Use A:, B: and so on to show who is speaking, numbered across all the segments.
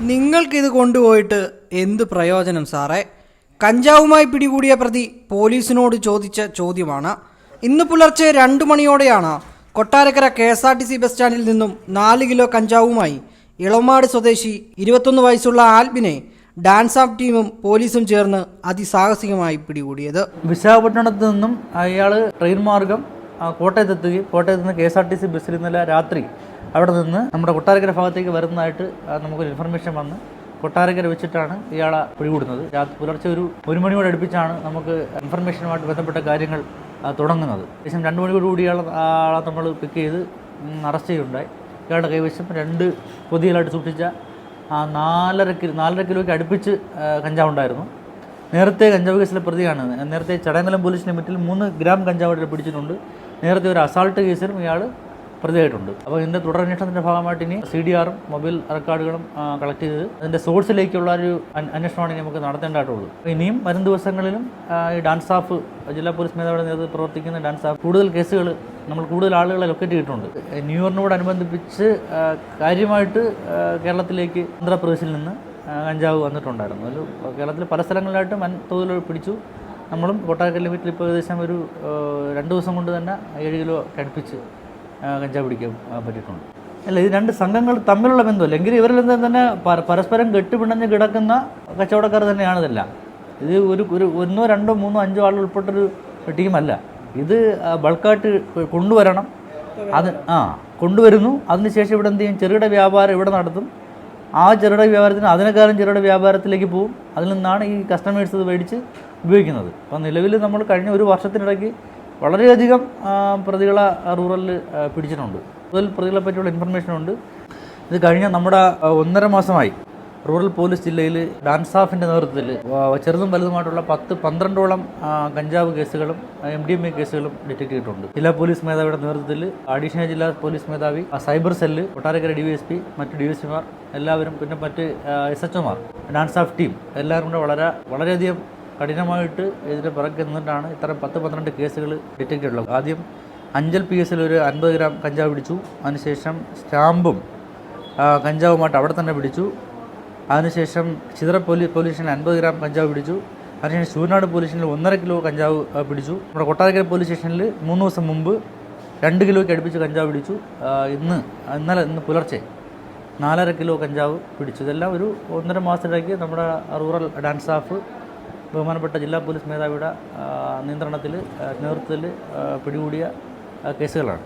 A: നിങ്ങൾക്കിത് കൊണ്ടുപോയിട്ട് എന്ത് പ്രയോജനം സാറേ? കഞ്ചാവുമായി പിടികൂടിയ പ്രതി പോലീസിനോട് ചോദിച്ച ചോദ്യമാണ്. ഇന്ന് പുലർച്ചെ രണ്ടു മണിയോടെയാണ് Kottarakkara K S R T C bus സ്റ്റാൻഡിൽ നിന്നും നാല് കിലോ കഞ്ചാവുമായി ഇളമാട് സ്വദേശി ഇരുപത്തൊന്ന് വയസ്സുള്ള ആൽബിനെ ഡാൻസ് ആഫ് ടീമും പോലീസും ചേർന്ന് അതിസാഹസികമായി പിടികൂടിയത്.
B: വിശാഖപട്ടണത്ത് നിന്നും അയാൾ ട്രെയിൻ മാർഗം കോട്ടയത്തെത്തുകയും കോട്ടയത്ത് നിന്ന് K S R T C ബസ്സിൽ ഇന്നലെ രാത്രി അവിടെ നിന്ന് നമ്മുടെ കൊട്ടാരക്കര ഭാഗത്തേക്ക് വരുന്നതായിട്ട് നമുക്കൊരു ഇൻഫർമേഷൻ വന്ന് കൊട്ടാരക്കര വെച്ചിട്ടാണ് ഇയാളെ പിടികൂടുന്നത്. രാത്രി പുലർച്ചെ ഒരു ഒരു മണിയോട് അടുപ്പിച്ചാണ് നമുക്ക് ഇൻഫർമേഷനുമായിട്ട് ബന്ധപ്പെട്ട കാര്യങ്ങൾ തുടങ്ങുന്നത്. ഏകദേശം രണ്ട് മണിയോട് കൂടി ഇയാളെ ആളെ നമ്മൾ പിക്ക് ചെയ്ത് അറസ്റ്റ് ചെയ്യുണ്ടായി ഇയാളുടെ കൈവശം രണ്ട് പൊതികളായിട്ട് സൂക്ഷിച്ച നാലര കിലോ നാലര കിലോയ്ക്ക് അടുപ്പിച്ച് കഞ്ചാവ് ഉണ്ടായിരുന്നു നേരത്തെ കഞ്ചാവ് കേസിലെ പ്രതിയാണ്. നേരത്തെ ചടങ്ങലം പോലീസ് ലിമിറ്റിൽ മൂന്ന് ഗ്രാം കഞ്ചാവ് പിടിച്ചിട്ടുണ്ട്. നേരത്തെ ഒരു അസാൾട്ട് കേസിലും ഇയാൾ പ്രതിയായിട്ടുണ്ട്. അപ്പോൾ ഇതിന്റെ തുടരന്വേഷണത്തിന്റെ ഭാഗമായിട്ട് ഇനി സി ഡി ആറും മൊബൈൽ റെക്കോർഡുകളും കളക്ട് ചെയ്ത് അതിന്റെ സോഴ്സിലേക്കുള്ള ഒരു അന്- അന്വേഷണമാണ് ഇനി നമുക്ക് നടത്തേണ്ടതായിട്ടുള്ളൂ ഇനിയും വരും ദിവസങ്ങളിലും ഈ ഡാൻസ് സ്റ്റാഫ് ജില്ലാ പോലീസ് മേധാവിയുടെ നേതൃത്വത്തിൽ പ്രവർത്തിക്കുന്ന ഡാൻസ് സ്റ്റാഫ് കൂടുതൽ കേസുകൾ നമ്മൾ കൂടുതൽ ആളുകളെ ലൊക്കേറ്റ് ചെയ്തിട്ടുണ്ട്. ന്യൂ ഇയറിനോടനുബന്ധിപ്പിച്ച് ആ, കാര്യമായിട്ട് കേരളത്തിലേക്ക് ആന്ധ്രാപ്രദേശിൽ നിന്ന് കഞ്ചാവ് വന്നിട്ടുണ്ടായിരുന്നു. അതിൽ കേരളത്തിൽ പല സ്ഥലങ്ങളിലായിട്ട് വൻ തോതിൽ പിടിച്ചു. നമ്മളും കൊട്ടാരക്കര വീട്ടിൽ ഇപ്പോൾ ഏകദേശം ഒരു രണ്ട് ദിവസം കൊണ്ട് തന്നെ ഏഴ് കിലോ കടുപ്പിച്ച് കഞ്ചാവ് പിടിക്കാൻ പറ്റിയിട്ടുണ്ട്. അല്ല ഇത് രണ്ട് സംഘങ്ങൾ തമ്മിലുള്ള ബന്ധമല്ല? എങ്കിൽ ഇവരിൽ തന്നെ പരസ്പരം കെട്ടുപിണഞ്ഞ് കിടക്കുന്ന കച്ചവടക്കാർ തന്നെയാണ് ഇതെല്ലാം. ഇത് ഒരു ഒരു ഒന്നോ രണ്ടോ മൂന്നോ അഞ്ചോ ആൾ ഉൾപ്പെട്ടൊരു ടീമല്ല. ഇത് ബൾക്കായിട്ട് കൊണ്ടുവരണം. അത് ആ കൊണ്ടുവരുന്നു. അതിനുശേഷം ഇവിടെ എന്ത് ചെയ്യും? ചെറുകിട വ്യാപാരം ഇവിടെ നടത്തും. ആ ചെറുകിട വ്യാപാരത്തിന് അതിനേക്കാളും ചെറുകിട വ്യാപാരത്തിലേക്ക് പോവും. അതിൽ നിന്നാണ് ഈ കസ്റ്റമേഴ്സ് ഇത് മേടിച്ച് ഉപയോഗിക്കുന്നത്. അപ്പോൾ നിലവിൽ നമ്മൾ കഴിഞ്ഞ ഒരു വർഷത്തിനിടയ്ക്ക് വളരെയധികം പ്രതികളെ റൂറലിൽ പിടിച്ചിട്ടുണ്ട്. കൂടുതൽ പ്രതികളെ പറ്റിയുള്ള ഇൻഫർമേഷൻ ഉണ്ട്. ഇത് കഴിഞ്ഞ നമ്മുടെ ഒന്നര മാസമായി റൂറൽ പോലീസ് ജില്ലയിൽ ഡാൻസാഫിന്റെ നേതൃത്വത്തിൽ ചെറുതും വലുതുമായിട്ടുള്ള പത്ത് പന്ത്രണ്ടോളം കഞ്ചാവ് കേസുകളും എം ഡി എം എ കേസുകളും ഡിറ്റക്ട് ചെയ്തിട്ടുണ്ട്. ജില്ലാ പോലീസ് മേധാവിയുടെ നേതൃത്വത്തിൽ അഡീഷണൽ ജില്ലാ പോലീസ് മേധാവി cyber cell Kottarakkara D V S P മറ്റ് ഡി എസ് പിമാർ എല്ലാവരും പിന്നെ മറ്റ് എസ് എച്ച് ഒമാർ ഡാൻസാഫ് ടീം എല്ലാവരും കൂടെ വളരെ വളരെയധികം കഠിനമായിട്ട് ഇതിന്റെ പിറകെ നിന്നിട്ടാണ് ഇത്തരം പത്ത് പന്ത്രണ്ട് കേസുകൾ ഡിറ്റക്ട് ചെയ്തിട്ടുള്ളത്. ആദ്യം അഞ്ചൽ പി എസിൽ ഒരു അൻപത് ഗ്രാം കഞ്ചാവ് പിടിച്ചു. അതിനുശേഷം സ്റ്റാമ്പും കഞ്ചാവുമായിട്ട് അവിടെ തന്നെ പിടിച്ചു. അതിനുശേഷം ചിതറ പോലീസ് പോലീസിന് അൻപത് ഗ്രാം കഞ്ചാവ് പിടിച്ചു. അതിനുശേഷം ശൂരനാട് പോലീസിൽ ഒന്നര കിലോ കഞ്ചാവ് പിടിച്ചു. നമ്മുടെ കൊട്ടാരക്കര പോലീസ് സ്റ്റേഷനിൽ മൂന്ന് ദിവസം മുമ്പ് രണ്ട് കിലോയ്ക്ക് അടുപ്പിച്ച് കഞ്ചാവ് പിടിച്ചു. ഇന്ന് ഇന്നലെ ഇന്ന് പുലർച്ചെ നാലര കിലോ കഞ്ചാവ് പിടിച്ചു. ഇതെല്ലാം ഒരു ഒന്നര മാസത്തിലേക്ക് നമ്മുടെ റൂറൽ ഡാൻസ് സ്റ്റാഫ് ബഹുമാനപ്പെട്ട ജില്ലാ പോലീസ് മേധാവിയുടെ നിയന്ത്രണത്തിൽ നേതൃത്വത്തിൽ പിടികൂടിയ കേസുകളാണ്.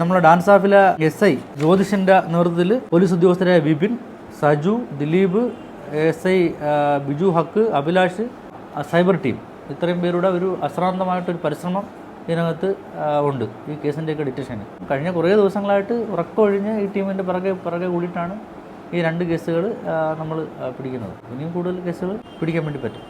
B: നമ്മുടെ ഡാൻസ് സ്റ്റാഫിലെ എസ് ഐ ജ്യോതിഷന്റെ നേതൃത്വത്തിൽ police ഉദ്യോഗസ്ഥരായ Vipin Saju Dileep S I Biju Haq Abhilash cyber team. ഇത്രയും പേരുടെ ഒരു അശ്രാന്തമായിട്ടൊരു പരിശ്രമം ഇതിനകത്ത് ഉണ്ട്. ഈ കേസിന്റെയൊക്കെ ഡിറ്റക്ഷന് കഴിഞ്ഞ കുറേ ദിവസങ്ങളായിട്ട് ഉറക്കമൊഴിഞ്ഞ് ഈ ടീമിന്റെ പിറകെ പിറകെ കൂടിയിട്ടാണ് ഈ രണ്ട് കേസുകൾ നമ്മൾ പിടിക്കുന്നത്. ഇനിയും കൂടുതൽ കേസുകൾ പിടിക്കാൻ വേണ്ടി പറ്റും.